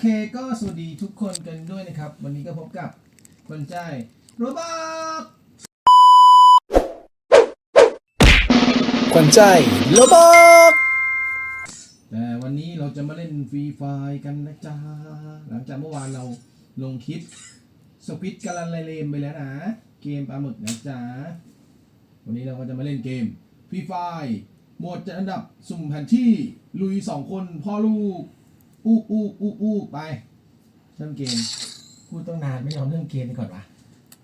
เคก็สวัสดีทุกคนกันด้วยนะครับ วันนี้ก็พบกับคนใจโรบอทขวัญใจโลบอกแต่วันนี้เราจะมาเล่นฟรีไฟกันนะจ๊ะ หลังจากเมื่อวานเราลงคลิปสควิตกาลันไลเลมไปแล้วนะ เกมปลาหมึกนะจ๊ะ วันนี้เราก็จะมาเล่นเกมฟรีไฟโหมดจัดอันดับสุ่มแผนที่ลุยสองคนพ่อลูก อู้อู้อู้อู้ไปเริ่มเกมพูดต้องนานไม่ยอมเริ่มเกมไปก่อนวะ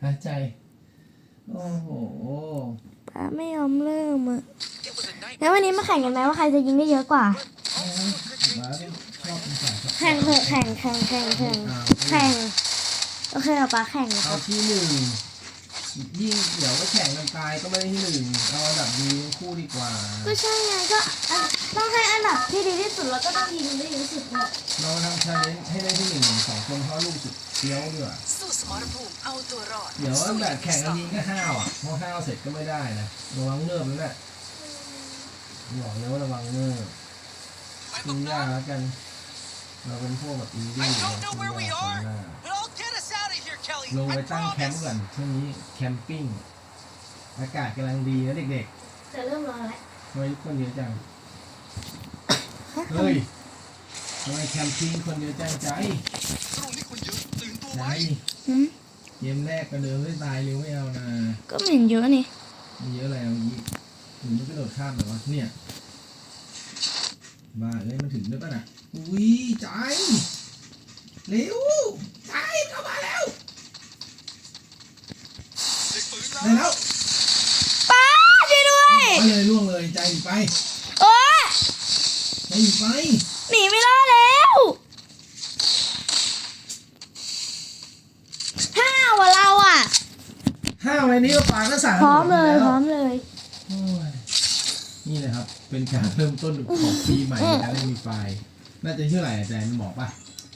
หายใจ โอ้โหป้าไม่ยอมเริ่มอะแล้ววันนี้มาแข่งกันไหมว่าใครจะยิงได้เยอะกว่ามาดิชอบภาษาครับแข่งเถอะแข่งแข่งแข่งแข่งแข่งโอเคเอาป้าแข่งคเอารับที่หนึ่ง ยิ่งเดี๋ยวก็แข่งกันตายก็ไม่ได้ที่หนึ่งเอาอันดับดีทั้งคู่ดีกว่า ก็ใช่ไงก็อันต้องให้อันดับที่ดีที่สุดแล้วก็ต้องยิงได้เยอะที่สุดเนี่ยเราทำชาเลนจ์ให้ได้ที่หนึ่งสองคนเพราะลูกสุดเฟี้ยวดีกว่าสู้สมรภูมิเอาตัวรอดเดี๋ยวแบบแข่งกันยิงก็ห้าวอะพอห้าวเสร็จก็ไม่ได้นะระวังเงิบแล้วแหละบอกเลยว่าระวังเงิบดูยากแล้วกัน เราเป็นพวกแบบอินดี้ I เรา don't know ดู where ยาก we คน are หน้า ลงไป I ตั้งแคมป์ promise ก่อนช่วงนี้แคมปิ้งอากาศกำลังดีนะเด็กจะเริ่มร้อนแล้วๆทำไมคนเยอะจังเฮ้ยทำไมแคมปิ้งคนเยอะจังใจตรงนี้คนเยอะตื่นตัวใจไว้หืมเกมแรกก็เดินไม่ตายเร็วไม่เอานะก็ไม่เห็นเยอะนี่มีเยอะอะไรเมื่อกี้ถึงไม่กระโดดข้ามเหรอวะเนี่ยบ้าเอ้ยมันถึงด้วยป่ะน่ะอุ้ยใจเร็วใจเข้ามาแล้ว เด็กปืน ได้แล้วป้าช่วยด้วยไปเลยล่วงเลยใจหนีไปโอ้ยใจหนีไปหนีไม่รอดแล้วห้าวอะเราอะห้าวอะไรนี้ก็ปากก็สั่งพร้อมเลยแวพร้อมเลยโอ้ยนี่นะครับ เป็นการเริ่มต้นของปีใหม่ในการเล่นมีไฟล์น่าจะชื่ออะไรอาจารย์มันบอกป่ะ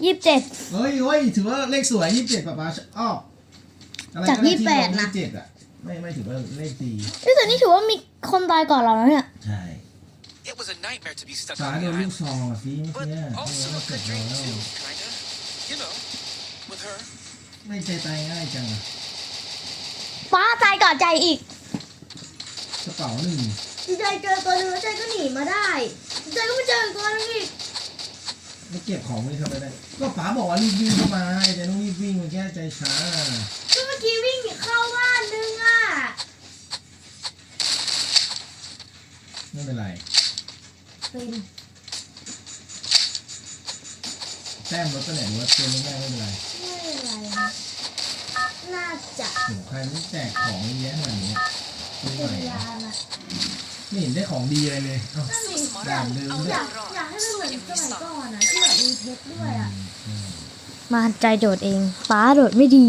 ยี่สิบเจ็ดเฮ้ยเฮ้ยถือว่าเลขสวยยี่สิบเจ็ดป่ะป้าอ้ออะไรจากได้ที่28ลงนะเลขเจ็ดอะ ไม่ไม่ถือว่าเลขดีเอ้ยแต่นี่ถือว่ามีคนตายก่อนเราแล้วเนี่ย ใช่ It was a nightmare to be stuck สา on โด the นลูก island ซองอะฟีเมื่อ but กี้ไม่ also งั้น a เสร็จ good แล้ dream ว too kinda you know with her ไม่ใจตายง่ายจังอะป้าตายก่อนใจอีก กระเป๋าหนึ่งใจเจอตัวนึงแล้วใจก็หนีมาได้ใจก็ไม่เจออีกตัวนึงอีก ไม่เก็บของไม่ทำอะไรได้ ก็ป๋าบอกว่ารีบวิ่งเข้ามาไอ้ใจต้องรีบวิ่งมันแค่ใจช้า ก็เมื่อกี้วิ่งเข้าบ้านนึงอะไม่เป็นไร เป็นแต้มรถตัวไหนหรือว่าเต็มไม่ได้ไม่เป็นไรไม่เป็นไรนะน่าจะถึงใครไม่แจกของเยอะแยะขนาดนี้ไม่เป็ไหวนยานะไม่เห็นได้ของดีอะไรเลยเอ้าสู้สมรด่านภูเดิมิมเอาด้ตัววยอากรอดอยากให้มันเหมือนสู้สยังมีมัยสองก่อนนะที่แบบมี เพชรด้วยอะอืมมาใจโดดเองป้าโดดไม่ดี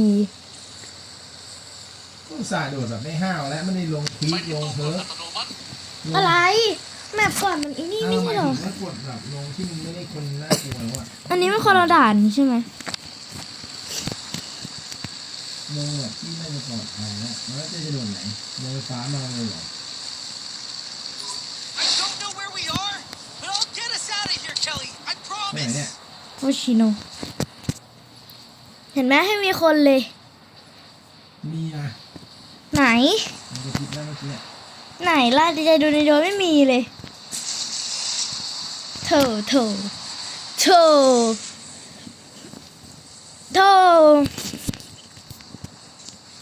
อุตส่าห์โดดแบบไม่ห้าวและไม่ได้ลงคลิปลงเพิร์ฟลงอะไรแมปก่อนมันอีนี่ไม่เอ้าหใช่มายเหรถึองว่ากดแบบลงที่มันไม่ได้คนน่ากลัวแล้วอะอันนี้มันคนละด่านใช่ไหมลงแบบที่ไม่ได้ปลอดภัยแล้วแล้วจะจะโดนไหนลงไฟฟ้ามาเลยเหรอ I don't know where we are but I'll get us out of here Kelly I ไปไหนเนี่ย promise โอชิโนเห็นไหมให้มีคนเลย มีนะไหนมันจะคิดแล้วเมื่อกี้อะไหนล่ะดีใจดูในโดไม่มีเลยโถโถโถโถ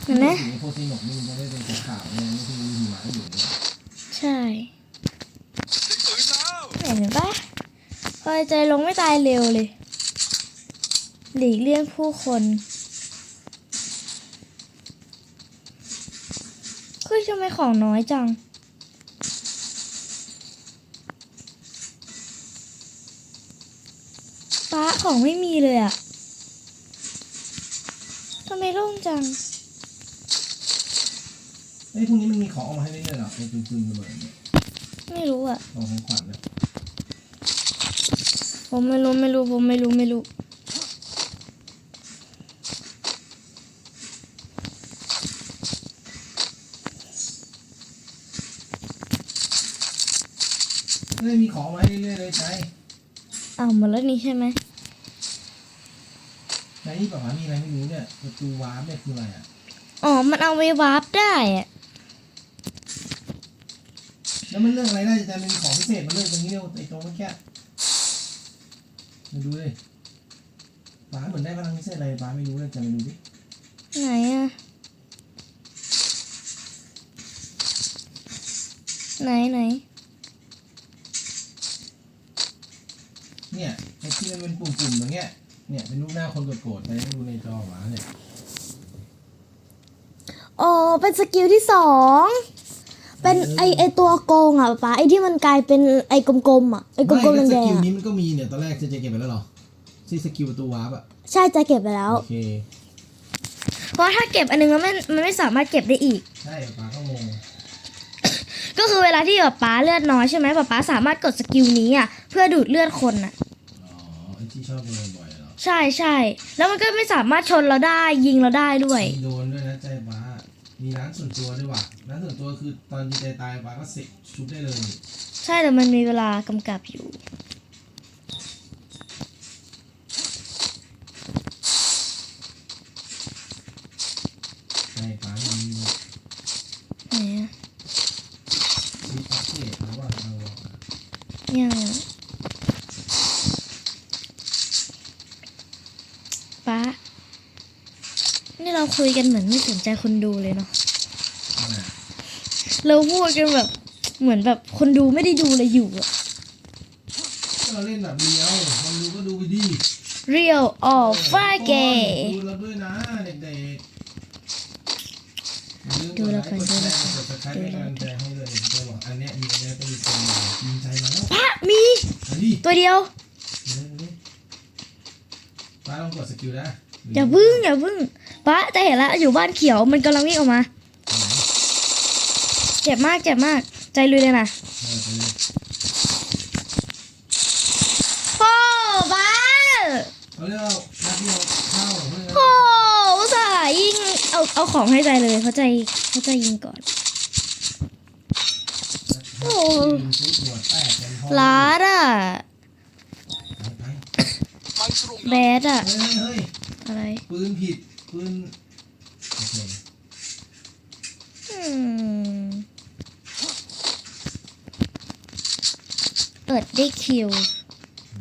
เห็นไหมสีโพซิโนกนี่มันจะได้เป็นขาวๆเนี่ยไม่ใช่มีหิมะอยู่เนี่ยใช่เด็กปืนแล้วเห็นปะพอใจลงไม่ตายเร็วเลย หลีกเลี่ยงผู้คนเฮ้ยทำไมของน้อยจัง ป้าของไม่มีเลยอะทำไมโล่งจัง เอ้ยพรุ่งนี้มันมีของออกมาให้เรื่อยๆเหรอเป็นปืนๆระเบิดเนี่ยไม่รู้อะของของขวัญเนี่ยผมไม่รู้ไม่รู้ผมไม่รู้ไม่รู้ เฮ้ยมีของมาให้เรื่อยๆเลยใจอ้าวหมดแล้วนี่ใช่ไหมแต่นี่แบบว่ามีอะไรไม่รู้เนี่ยประตูวาร์ปเนี่ยคืออะไรอะอ๋อ มันเอาไว้วาร์ปได้อะแล้วมันเรื่องอะไรได้แต่มันมีของพิเศษมาเรื่องตรงนี้เร็วไอ้ตรงเมื่อกี้มาดูเลยบ้าสเหมือนได้พลังพิเศษอะไรบ้าสไม่รู้เลยจะไปดูดิไหนอะไหนไหน ไอ้ที่มันเป็นปุ่มๆอย่างเงี้ย เนี่ยเป็นรูปหน้าคนโกรธๆไปให้ดูในจอหมาเนี่ย อ๋อ เป็นสกิลที่สอง เป็นไอไอตัวโกงอะป๊าไอที่มันกลายเป็นไอกลมๆอะไอกลมๆไม่แดสงกิลๆอะนี้มันก็มีเนี่ยตอนแรกจะจะเก็บไปแล้วเหรอที่สกิลประตูวาร์ปอะใช่จะเก็บไปแล้ว โอเค เพราะถ้าเก็บอันนึงมันไม่มันไม่สามารถเก็บได้อีก ใช่ป้าก็งงก็คือเวลาที่แบบป๊าเลือดน้อยใช่ไหมป๊าป๊าสามารถกดสกิลนี้อะเพื่อดูดเลือดคนอะอ๋อไอ้ที่ ชอบโดนบ่อยๆเหรอใช่ใช่แล้วมันก็ไม่สามารถชนเราได้ยิงเราได้ด้วยมีโดนด้วยนะใจป้ามีร้านส่วนตัวด้วยว่ะร้านส่วนตัวคือตอนดีใจตายป้าก็เสกชุบได้เลยนี่ใช่แต่มันมีเวลากำกับอยู่ใช่ป้ามีไหนอะมีปักเกตระหว่างเราอะยังอะป๊า นี่ เราคุยกันเหมือนไม่สนใจคนดูเลยเนาะอะเราพูดกันแบบเหมือนแบบคนดูไม่ได้ดูเลยอยู่อะก็เราเล่นแบบเดียวคนดูก็ดูไปดิ Real or f a g e ดูเราด้วยนะเด็กๆอย่าลืมดูแล้วกกันดดูไลแล้วค์กันกด subscribe ให้กำลังใจให้เลยจะบอกอันเนี้ยมีอันเนี้ยต้องมีคนยิงใจมาแล้วป๊ามีมาดิตัวเดียวเร็วๆป้าลองกดสกิลนะอย่าพึ่งอย่าพึ่ง ป๊าจะเห็นแล้วอยู่บ้านเขียวมันกำลังวิ่งออกมา เจ็บมากเจ็บมาก ใจลุยเลยนะเออไปเลยโอ้บ้าเอาเร็วนัดเดียวเข้าเพื่อนโอ้อุตส่าห์ยิงเอาเอาของให้ใจเลยเขาใจเขาใจยิงก่อน โอ้ยืนฟุตหัวแตกกันพอลาดอะไปไปตรงแบนั้นดอะๆเฮ้ยเฮ้ยอะไรปืนผิด ปืนโอเคอืมเปิดได้คิว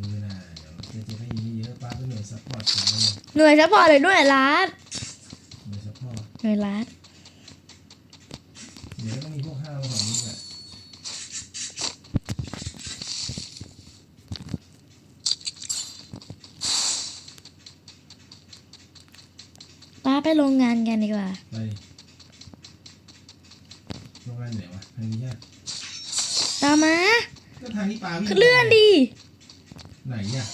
มือน่ะเดี๋ยวเจะจะให้ยิงเยอะป้าเป็นหน่วยซัพพอร์ตของเราหน่วยเฉพาะเลยด้วยลาดหน่วยซัพพอร์ต หน่วยลาด เดี๋ยวก็ต้องมีพวกห้าวของนี้แหละ ป้าไป โรงงานกันดีกว่า ไปโรงงานไหนวะทางนี้ยากตามมาก็ทางนี้ปลาวิ่งเลื่อนดีไหนเนี่ย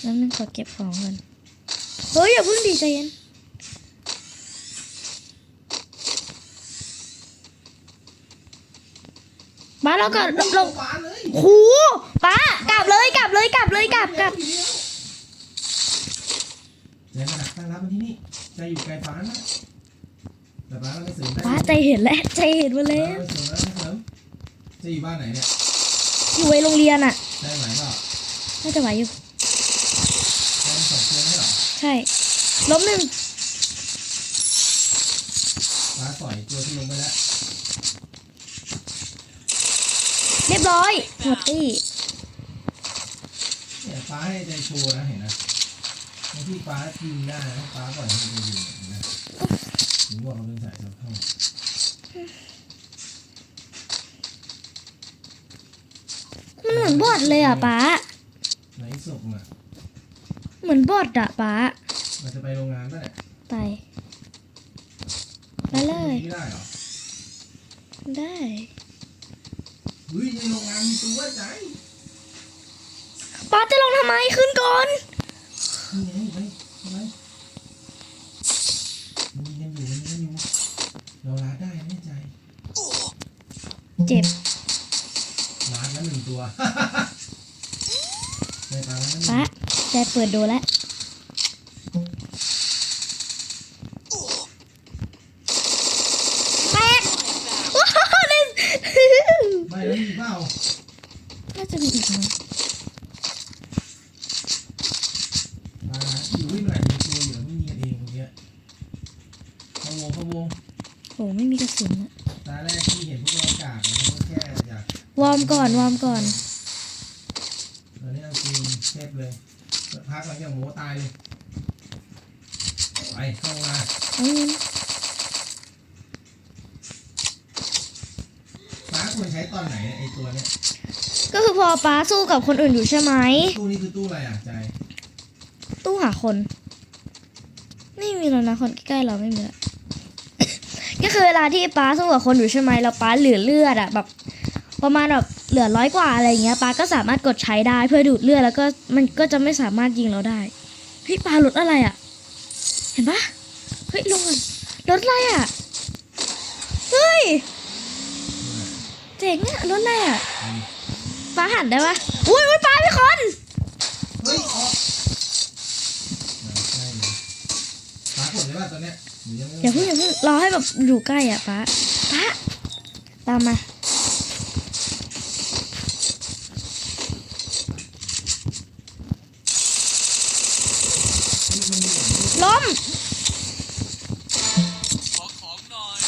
แล้วนึงขอเก็บของก่อน เฮ้ยอย่าเพิ่งดีใจเย็น ป้าเราก็เราเราปลาเลยโหป้ากลับเลยกลับเลยกลับเลยกลับกลับใจมาดักตั้งรับมันที่นี่ใจอยู่ไกลฟ้านะแต่ฟ้าเราไม่เสริมได้ป้าใจเห็นแล้วใจเห็นมาฟ้าแล้วไม่เสริมแล้วไม่เสริมจะอยู่บ้านไหนเนี่ยอยู่ไว้โรงเรียนอะได้ไหมเปล่าน่าจะไหวอยู่ได้สองตัวไม่เหรอใช่ล้มหนึ่งฟ้าต่อยตัวที่ลงไปแล้ว เรี ยบร้อยหมดตี้เนี่ยฟ้าให้ใจโชว์นะเห็นนะบางที่ฟ้ายิงได้นะฟ้าปล่อยให้ใจยิงเห็นไหมถึงบอกเขาเป็นสายซับเข้ามันเหมือนบอดเลยอะป้า ไหนศพอะเหมือนบอดอะป้า มันจะไปโรงงานป่ะเนี่ยไป ไปเลย ไม่ได้เหรอ ได้ เฮ้ยในโรงงานมีตัวใจป้าจะลงทำไมขึ้นก่อนนี่ไงไปทำไมมันยิงกันอยู่มันยิงกันอยู่เราลาได้แน่ใจเจ็บลาดแล้วหนึ่งตัวในตาแล้วหนึ่งป้าใจเปิดดูแล้วแป๊กว้าวเล่น ไม่แล้วมีเปล่า จะมีอีกนะ มาอยู่วิ่งไหนมีตัวอยู่แล้วไม่มีกันเองเมื่อกี้เข้าวงเข้าวง โหไม่มีกระสุนอะ ตาแรกที่เห็นพวกเรากากเนี่ยก็แค่อยาก วอร์มก่อนวอร์มก่อน ตอนนี้เอาจริงเทพเลยพักหลังจากหมูตายเลยไปเข้ามา เอาเงิน ฟ้า ควรใช้ตอนไหนเนี่ยไอตัวเนี้ยก็คือพอป้าสู้กับคนอื่นอยู่ใช่ไหม ตู้นี้คือตู้อะไรอะใจตู้หาคน ไม่มีแล้วนะคนใกล้ๆเราไม่มีแล้ว ก็คือเวลาที่ป้าสู้กับคนอยู่ใช่ไหมแล้วป้าเหลือเลือดอะแบบ ประมาณแบบเหลือร้อยกว่าอะไรเงี้ยป้าก็สามารถกดใช้ได้เพื่อดูดเลือดแล้วก็มันก็จะไม่สามารถยิงเราได้เฮ้ยป้ารถอะไรอะเห็นปะเฮ้ยลงก่อนรถอะไรอะเฮ้ย เจ๋งอะรถอะไรอะป้าหันได้ปะอุ้ยอุ้ยป้ามีคนเฮ้ยออกใช่เลยฟ้ากดเลยป่ะตอนเนี้ยหรือยังไม่อย่าเพิ่งอย่าเพิ่งรอให้แบบอยู่ใกล้อะป้าป้าตามมามันมีอย่างนี้ล้มขอของหน่อย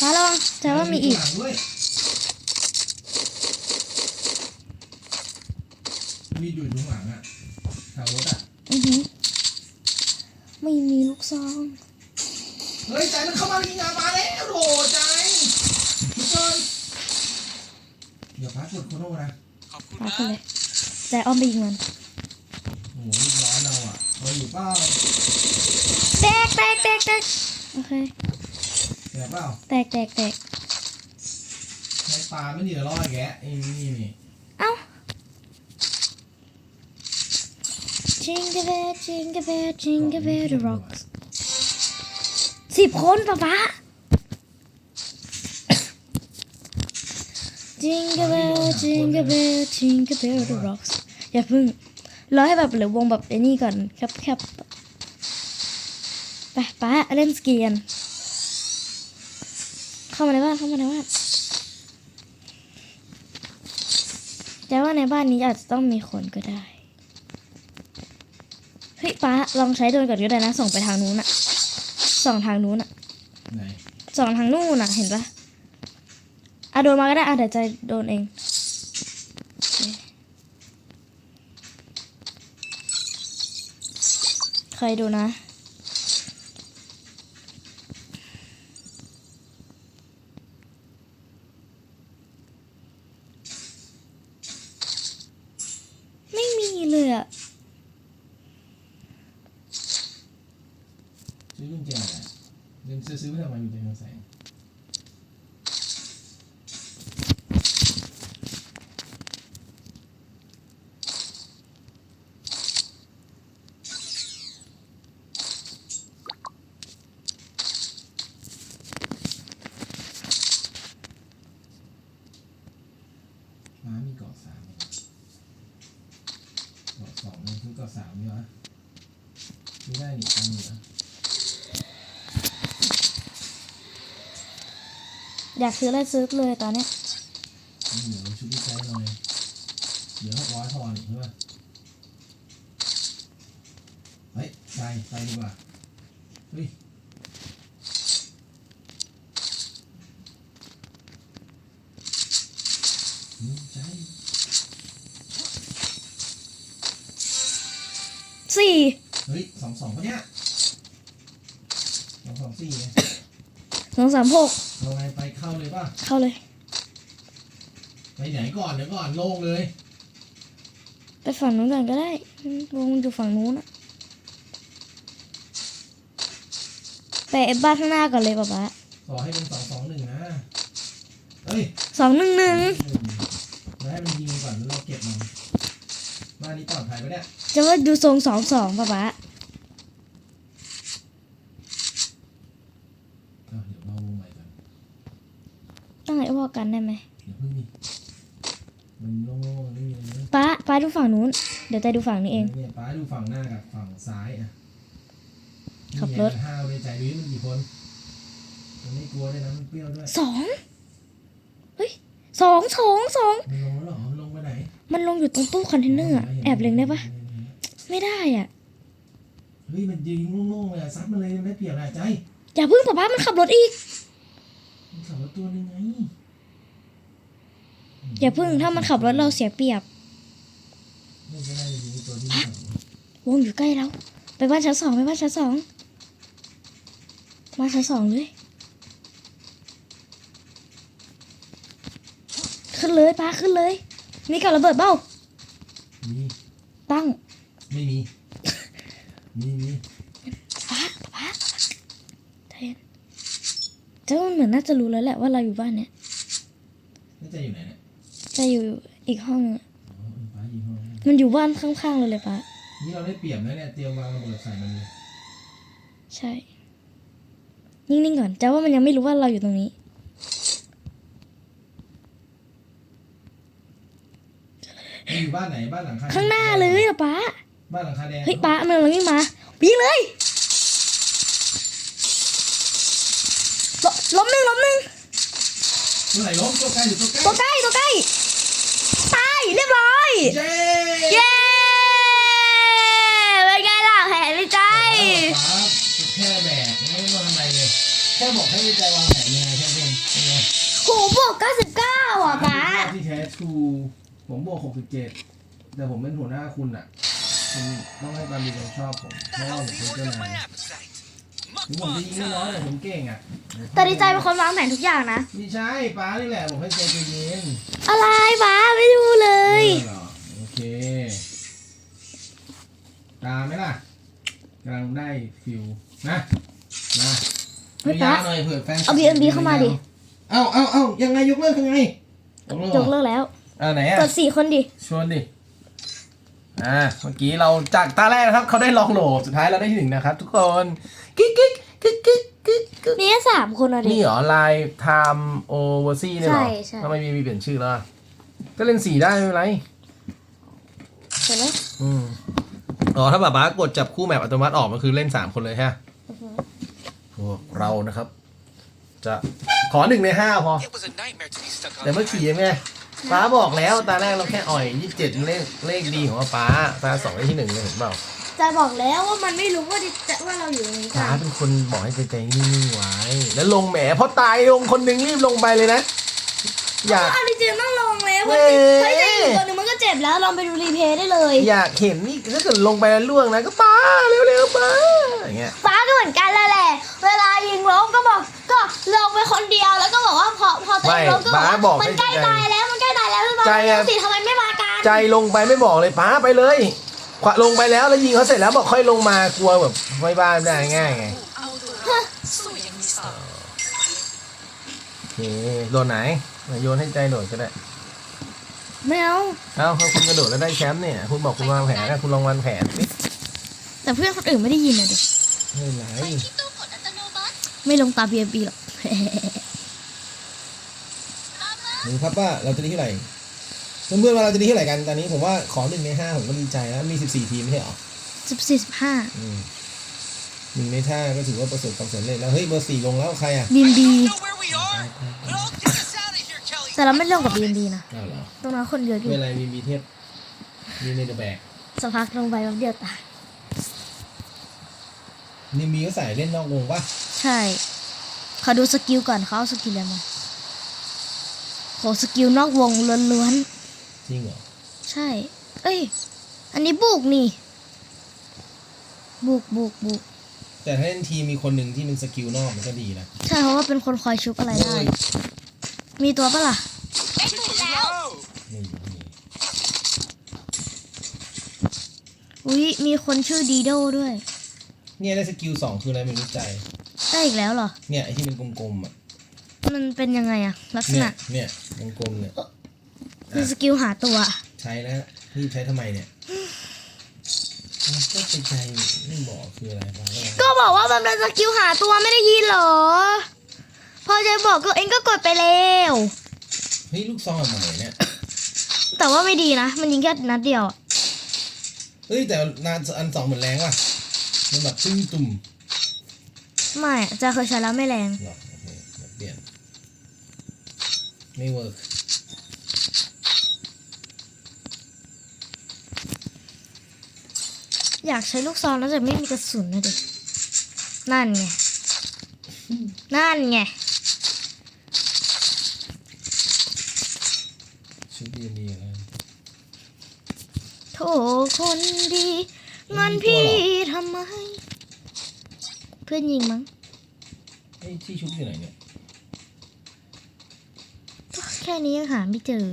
ป้าลองแต่ว่ามีอีก หลังด้วย แต่อ้อมไปยิงมันโอ้โหรีบร้อนเราอะเราอยู่เปล่าแตกแตกแตกแตกโอเคเดี๋ยวเปล่าแตกแตกแตกในปลาไม่เหนียวรอดแกะไอ้นี่นี่ เอ้าจิงกะเบลจิงกะเบลจิงกะเบล the rocks สิบคนป้าป้าจิงกะเบลจิงกะเบลจิงกะเบล the rocks อย่าเพึ่งรอให้แบบเหลือวงแบบไอ้นี่ก่อนแคบแคบไปป้าเล่นสกีกันเข้ามาในบ้านเข้ามาในบ้านแต่ว่าในบ้านนี้อาจจะต้องมีคนก็ได้เฮ้ยป้าลองใช้โดรนก่อนก็ได้นะ ส่งไปทางนู้นอะส่องทางนู้นอะไหนส่องทางนู้นอะเห็นปะอะโดนมาก็ได้อะเดี๋ยวใจโดนเองโอเค ใครดูนะ ไม่มีเลยอะซื้อกุญแจอะเดินซื้อซื้อไปทำไมอยู่ใจทางแสงม้ามีเกาะสามไหมเกาะสองมันคือเกาะสามนี่วะไม่ได้นี่ตังค์เหลือ อยากซื้ออะไรซื้อเลยตอนเนี้ยนี่เดี๋ยวชุดที่ใช้หน่อยเดี๋ยวหกร้อยพอนี่ใช่ป่ะเฮ้ยไปไปดีกว่าเฮ้ยอืมใช่สี่เฮ้ยสองสองปะเนี่ยสองสองสี่ไงสองสามหก เราไงไปเข้าเลยป่ะ เข้าเลย ไปไหนก่อนเดี๋ยวก่อนโล่งเลย ไปฝั่งนู้นก่อนก็ได้อืมวงมันอยู่ฝั่งนู้นอะไปไอ้บ้านข้างหน้าก่อนเลยป๊าป๊าขอให้เป็นสองสองหนึ่งนะ เฮ้ยสองหนึ่งหนึ่งแล้วให้มันยิงก่อนแล้วเราเก็บมันบ้านนี้ปลอดภัยปะเนี่ย จะว่าดูทรงสองสองป๊าป๊า อ้าวเดี๋ยวเราวงใหม่ก่อน ตั้งไอ้วอ กันได้ไหมเดี๋ยวเพิ่งมีมันโล่งๆมันไม่มีอะไรเลยป้าป้าดูฝั่งนู้น เดี๋ยวใจดูฝั่งนี้เอง เนี่ยป้าดูฝั่งหน้ากับฝั่งซ้ายอะขับรถนี่ไงมันห้าวเลยใจดูดิมันกี่คนมันไม่กลัวเลยนะมันเปรี้ยวด้วยสองเฮ้ยสองสองสองมันลงแล้วเหรอมันลงไปมันลงอยู่ตรงตู้คอนเทนเนอร์อะแอบเล็งได้ปะไม่ได้อะเฮ้ยมันยิงโง่ๆเลยอะซัดมันเลยได้เปรียบอะใจ อย่าพึ่งป๊าป๊ามันขับรถอีกมันขับรถตัวหนึงไง อย่าพึ่งถ้ามันขับรถเราเสียเปรียบไม่ใช่ได้ยิงตัวที่มันขับรถวงอยู่ใกล้เราไปบ้านชั้นสองไปบ้านชั้นสองมาชั้นสองเลยขึ้นเลยป้าขึ้นเลย มีกับระเบิดเบ้ามีตั้ง ไม่มี มีมีป้าป้าเทนเจ้ามันเหมือนน่าจะรู้แล้วแหละว่าเราอยู่บ้านเนี้ยนี่ใจอยู่ไหนเนี่ย จะอยู่อีกห้องนึงอะอ๋อเออป้ายิงห้องนั้นมันอยู่บ้านข้างๆเลยเลยป้านี่เราได้เปรียบนะเนี่ยเตรียมวางระเบิดใส่มันเลยใช่ นิ่งๆก่อนจ้าว่ามันยังไม่รู้ว่าเราอยู่ตรงนี้มันอยู่บ้านไหนบ้านหลังคาข้างหน้าเลยอะป้าบ้านหลังคาแดงเฮ้ยป้ามันกำลังวิ่งมาวิ่งเลยลล้มหนึ่งล้มหนึ่ง ตัวไหนล้มตัวใกล้หรือตัวใกล้ตัวใกล้ตัวใกล้ตายเรียบร้อย เย้เย้เป็นไงล่ะแผนในใจป้าแค่แบกไม่ต้องทำอะไรเลยแค่บอกให้ใจวางแผนยังไงแค่เพียงเป็นไงโหบวก99อะป้าที่แท้ทรูผมบวก67แต่ผมเป็นหัวหน้าคุณอะคุณต้องให้ความดีความชอบผมเพ The ราะว่า hell ผมเป็น reward เจ้า of นา my ย appetite. ถึง ผมจะยิงไม่น้อยแต่ผมเก่งอะแต่ดีใจเป็นคนวางแผนทุกอย่างนะ ไม่ใช่ป้านี่แหละผมให้ใจใจเย็นอะไรป้าไม่ดูเลยออเหรอโอเค ตามไหมล่ะกำลังได้ฟิลนะมาเฮ้ยยาป๊าหน่อยเผื่อแฟนเอา BNB เข้ามาดิเอ้าเอ้าเอ้ายังไงยกเลิกยังไงยกเลิกจเหรกอเลิกแล้วอ่าไหนอะ กดสี่คนดิ ชวนดิ อ่า เมื่อกี้เราจากตาแรกนะครับ เขาได้ลองโหล สุดท้ายเราได้ที่หนึ่งนะครับ ทุกคน กิ๊กกิ๊ก กิ๊กกิ๊กกิ๊กกิ๊กมีแค่สามคนอะดิ นี่เหรอไลน์ไทม์โอเวอร์ซี่เนี่ยเหรอใช่ใช่ ทำไมมีมีเปลี่ยนชื่อแล้วอะก็เล่นสีได้ไม่เป็นไร เห็นไหมอืมอ๋อถ้าแบบว่ากดจับคู่แมปอัตโนมัติออกมันคือเล่นสามคนเลยใช่ไหมอือฮึพวกเรานะครับ จะขอหนึ่งในห้าพอ It was a nightmare to be stuck on แต่เมื่อ the กี้ highway. ไงป้าบอกแล้วตาแรกเราแค่อ่อยยี่สิบเจ็ดเลขเลขดีของป้าป้าสองได้ที่หนึ่งเลยเห็นเปล่า จะบอกแล้วว่ามันไม่รู้ว่าจะว่าเราอยู่ตรงนี้กัป้านเป็นคนบอกให้ใจใจนิ่งๆไว้ แล้วลงแหมพอตายลงคนหนึ่งรีบลงไปเลยนะ อยากอันนี้จริงต้องลงแล้วเพเว้ราะยเฮ้ยจะอยู่ตัวหนึงมันก็เจ็บแล้วลองไปดูรีเพลย์ได้เลยอยากเห็นนี่ถ้าเกิดลงไปแล้วล่วงนะก็ป้าเร็วๆป้าอย่างเงี้ยฟ้าก็เหมือนกันแล้วแหละ เวลายิงล้มก็บอกก็ลงไปคนเดียวแล้วก็บอกว่าพอพอตัวเองล้มก็บอกไม่บอกว่ามันใกล้ให้ใจตายแล้วมันใกล้ตายแล้วพี่บอลใจอะสิทำไมไม่มากันใจลงไปไม่บอกเลยป้าไปเลย ขวะลงไปแล้วแล้วยิงเขาเสร็จแล้วบอกค่อยลงมากลัวแบบไม่บ้านไม่ได้ง่ายไงสู้อย่างนี้สิโอเคโดนไหนโยนให้ใจโดดก็ได้ไม่เอาเอ้าถ้าคุณกระโดดแล้วได้แชมป์เนี่ย คุณบอกคุณวางแผนนะคุณลองวางแผนสิแต่เพื่อนคนอื่นไม่ได้ยินอะดิไม่เป็นไรไม่ลงตาม BMB หรอกหนึ่งครับว่าเราจะได้ที่ไหร่ เพื่อนๆว่าเราจะได้ที่ไหร่กันตอนนี้ผมว่าขอหนึ่งในห้าผมก็ดีใจแล้วมีสิบสี่ทีมไม่ใช่เหรอสิบสี่สิบห้าอืมหนึ่งในห้าก็ถือว่าประสบความสำเร็จแล้วเฮ้ยเบอร์สี่ลงแล้วใครอะบีมบี Know where we are? But I'll get us out of here, Kelly. แต่เราไม่ลงกับ BMB นะอ้าวเหรอตรงนั้นคนเยอะอยู่เป็นอะไรมีมีเทพมีในเดอะแบกสักพักลงไปแป๊บเดียวตายนี่มีก็ใส่เล่นนอกวงปะใช่เขาดูสกิลก่อนเขาเอาสกิลอะไรมาโหสกิลนอกวงล้วน จริงเหรอๆใช่ เอ้ย อันนี้บุกนี่ บุกบุกบุกแต่ถ้าเล่นทีมมีคนหนึ่งที่มันสกิลนอกมันก็ดีนะ ใช่เพราะว่าเป็นคนคอยชุบอะไรได้ มีตัวปะล่ะนี่นี่อุ้ยมีคนชื่อดีโดด้วย เนี่ยได้สกิลสองคืออะไรไม่รู้ใจ ได้อีกแล้วเหรอ เนี่ยไอที่เป็นกลมๆอะ มันเป็นยังไงอะลักษเนี่ณะยเนี่ยกลมๆเนี่ย คือสกิลหาตัว ใช้แล้วรีบใช้ทำไมเนี่ยอ้าวก็ใจใจไม่บอกคืออะไรบ้างก็ก็บอกว่ามันเป็นสกิลหาตัวไม่ได้ยินเหรอ พอจะบอกก็เองก็กดไปแล้วเฮ้ยลูกซองอันใหม่เนี่ย แต่ว่าไม่ดีนะ มันยิงแค่นัดเดียวอะเฮ้ยแต่นานอันสองเหมือนแรงว่ะมันแบบตึ้งตุ่มไม่อะจะเคยใช้แล้วไม่แรงหรอโอเคเดี๋ยวเปลี่ยนไม่เวิร์ก อยากใช้ลูกซองแล้วแต่ไม่มีกระสุนนะดินั่นไง นั่นไงชุดดีดีๆนะโถคนดีงอนพี่ทำไม เพื่อนยิงมั้งไอ้ยที่ชุบอยู่ไหนเนี่ย แค่นี้ยังหาไม่เจอ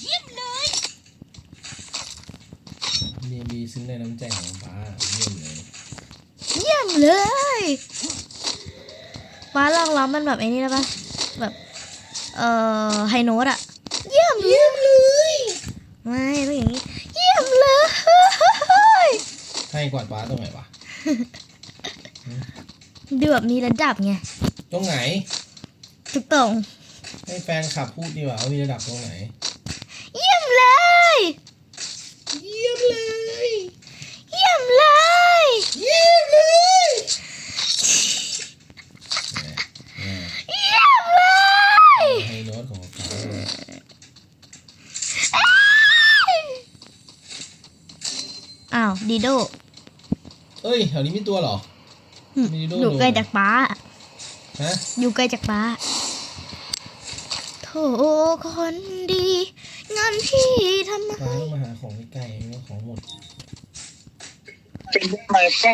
เยี่ยมเลย ดีดีซึ่งในน้ำใจของป้าเยี่ยมเลย เยี่ยมเลย ฟ้าลองร้องมันแบบไอ้นี่ได้ปะแบบ เอ่อไฮโน้ตอะเยี่ยมเยี่ยมเลยไม่ต้องอย่างนี้ เยี่ยมเลยให้กวาดป้าตรงไหนวะดูแบบมีระดับไงตรงไหนถูกตรงให้แฟนขับพูดดีกว่าว่ามีระดับตรงไหน ดีโดเอ้ยแถวนี้มีตัวหรอ มีดีโดอยู่ใกล้จากป้าฮะอยู่ใกล้จากป้าโถคนดีงานพี่ทำไมป้าต้องมาหาของใกล้ๆว่ของหมดดึงหน่อยเพื่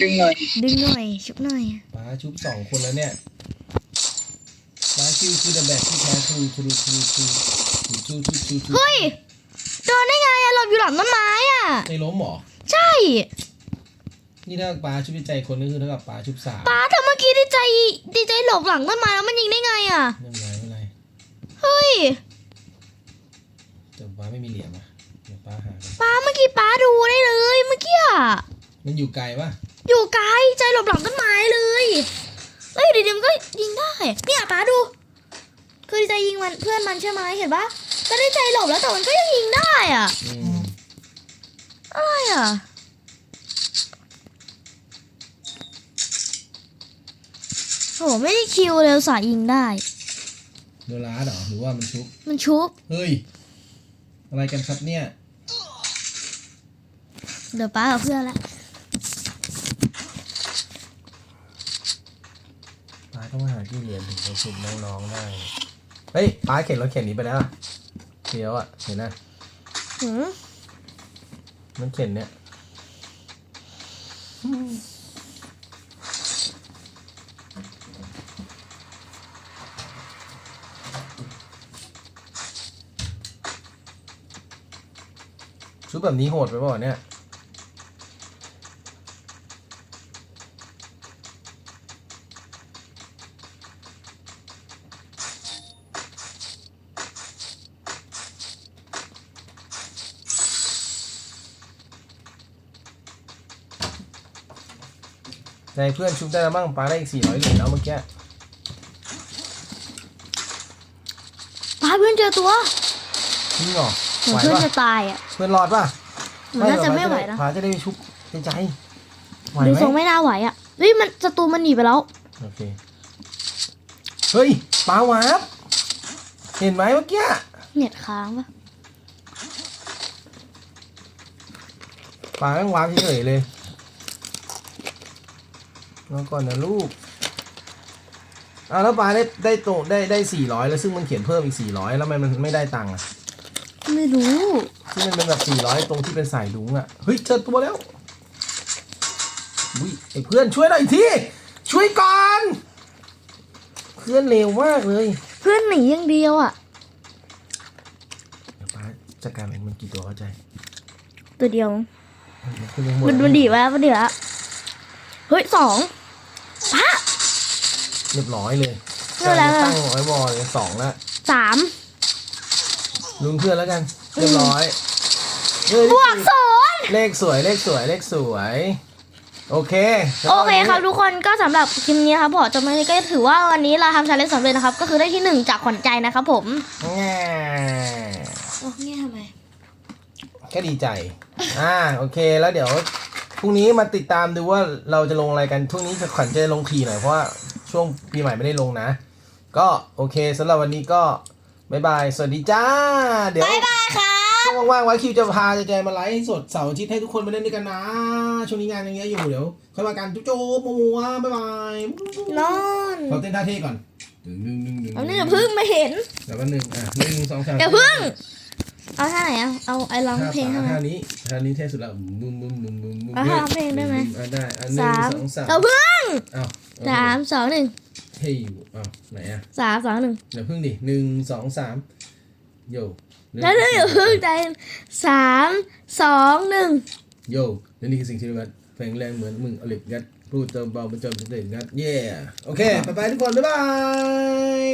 ดึงหน่อยดึงหน่อยชุบหน่อยป้าชุบสองคนแล้วเนี่ยป้าคิวคือเดอะแบกที่แท้ทรูทรูทรูทรูทรูทรูทรูเฮ้ย โดนได้ไงอะหลบอยู่หลังต้นไม้อะในล้มเหรอ ใช่ นี่ถ้าป้าชุบใจคนก็คือเท่ากับป้าชุบสามป้าแต่เมื่อกี้ดีใจดีใจหลบหลังต้นไม้แล้วมันยิงได้ไงอะไม่เป็นไรไม่เป็นไรเฮ้ยแต่ป้าไม่มีเหรียญอะเดี๋ยวป้าหากันป้าเมื่อกี้ป้าดูได้เลยเมื่อกี้อะมันอยู่ไกลปะอยู่ไกลใจหลบหลังต้นไม้เลยแล้วอยู่ดีๆมันก็ยิงได้เนี่ยป้าดู คือดีใจยิงมันเพื่อนมันใช่ไหมเห็นปะ ก็ได้ใจหลบแล้วแต่มันก็ยังยิงได้อะอืมอะไรอะโห ไม่ได้คิวเลยอุตสาห์ยิงได้ โดนล้าเหรอหรือว่ามันชุบ มันชุบ เฮ้ย อะไรกันครับเนี่ย เดี๋ยวป้ากับเพื่อนละ ป้าต้องมาหาที่เรียนถึงจะชุบน้องๆได้ เฮ้ยป้าเข็นรถเข็นนี้ไปแล้วอะ เดี๋ยวอะเห็นนะหืมมันเข็นเนี่ยชุดแบบนี้โหดไปเปล่าเนี่ย ในเพื่อนชุบได้แล้วบ้างปาได้อีกสี่ร้อยเหรียญแล้วเมื่อกี้ป้าเพื่อนเจอตัวจริงเหรอเหมือไหวนเพื่อนปะจะตายอะ เพื่อนรอดปะเหมือนน่าจะไม่ไหวนะปาจะได้ชุบในใจไหวดูไหมทรงไม่น่าไหวอะเฮ้ยมันศัตรูมันหนีไปแล้วโอเคเฮ้ยปลาวาบเห็นไหมเมื่อกี้เน็ตค้างปะปลาแม่งวาบเฉยๆเลย รอก่อนนะลูกอะแล้วปลาได้ได้โตได้ได้สี่ร้อยแล้วซึ่งมันเขียนเพิ่มอีกสี่ร้อยแล้วทำไมมันไม่ได้ตังค์อะไม่รู้ที่มันเป็นแบบสี่ร้อยตรงที่เป็นสายลุงอะเฮ้ยเจอตัวแล้วอุ้ยไอ้เพื่อนช่วยหน่อยทีช่วยก่อน เพื่อนเร็วมากเลย เพื่อนหนีอย่างเดียวอะเดี๋ยวป้าจัดการเองมันกี่ตัวเข้าใจตัวเดียว มันขึ้นไปหมดมันมันดีวะมันดีวะเฮ้ยสองป้า เรียบร้อยเลยไม่เป็นไรจะตั้งไว้บอลเลยสองแล้วสามลุงเพื่อนแล้วกันเรียบร้อยเฮ้ยบวกศูนย์เลขสวยเลขสวยเลขสวย โอเคโอเคครับทุกคนก็สำหรับคลิปนี้นะครับพอจบมาก็ถือว่าวันนี้เราทำชาเลนจ์สำเร็จนะครับ ก็คือได้ที่หนึ่งจากขวัญใจนะครับผม แง่โอ้เงี้ยทำไมก็ดีใจ อ่าโอเคแล้วเดี๋ยวพรุ่งนี้มาติดตามดูว่าเราจะลงอะไรกันช่วงนี้จะขวัญจะลงทีหน่อยเพราะว่า ช่วงปีใหม่ไม่ได้ลงนะ ก็โอเคสำหรับวันนี้ก็บายบาย สวัสดีจ้า เดี๋ยวบ๊ายบายครับช่วงว่างๆไว้คิวจะพาเจเจมาไลฟ์สดเสาร์อาทิตย์ให้ทุกคนมาเล่นด้วยกันนะ ช่วงนี้งานยังเยอะอยู่เดี๋ยวค่อยมากันจุ๊บๆมัวๆบ๊ายบายนอนขอเต้นท่าเท่ก่อนดึงดึงดึงดึงเอานี่อย่าพึ่งไม่เห็น แล้วก็หนึ่งอะหนึ่งสองสามอย่าพึ่ง เอาท่าไหนเอาเอาไอ้ร้องเพลงท่าใช่ไหมท่านี้ท่านี้เท่สุดแล้วบึ้มบึ้มบึ้มบึ้มบึ้มเอาท่าร้องเพลงได้ไหมอะได้อะหนึ่งสามสองสามเราพึ่งอ้าวสามสองหนึ่งเท่อยู่อ้าวไหนอะสามสองหนึ่งเดี๋ยวพึ่งดิหนึ่งสองสามโยหนึ่งแล้วเธออย่าพึ่งใจสามสองหนึ่งโยและนี่คือสิ่งที่เรียกว่าแฝงแรงเหมือนมึงอลิกงัดพูดเติมเบาบรรจบเด็ดงัดเย่โอเคบ๊ายบายทุกคน บ๊ายบาย